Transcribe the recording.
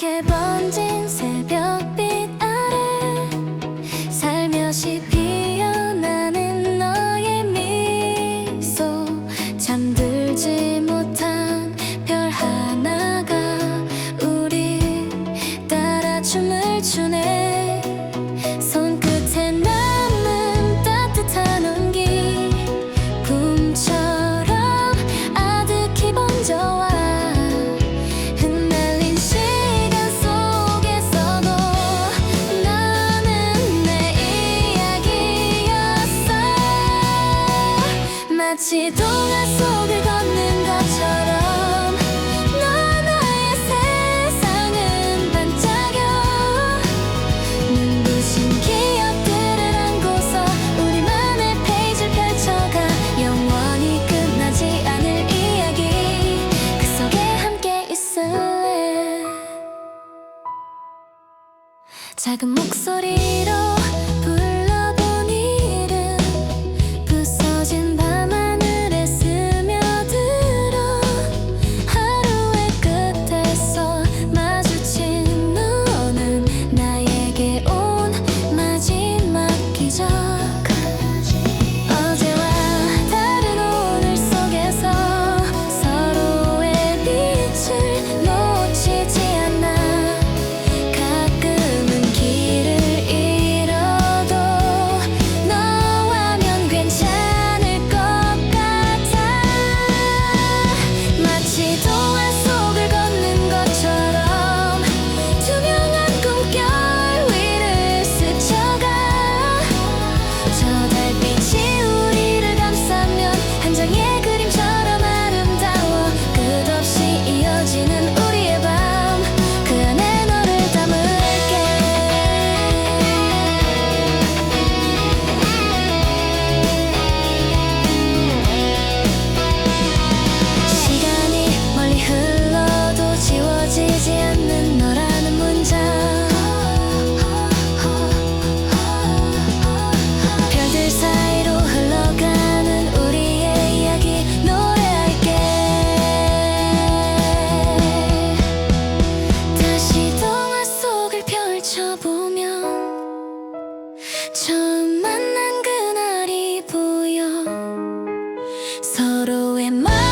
하얗게 번진 새벽 마치 동화 속을 걷는 것처럼 너 나의 세상은 반짝여. 눈부신 기억들을 안고서 우리만의 페이지를 펼쳐가 영원히 끝나지 않을 이야기. 그 속에 함께 있을래? 작은 목소리로 Throwing my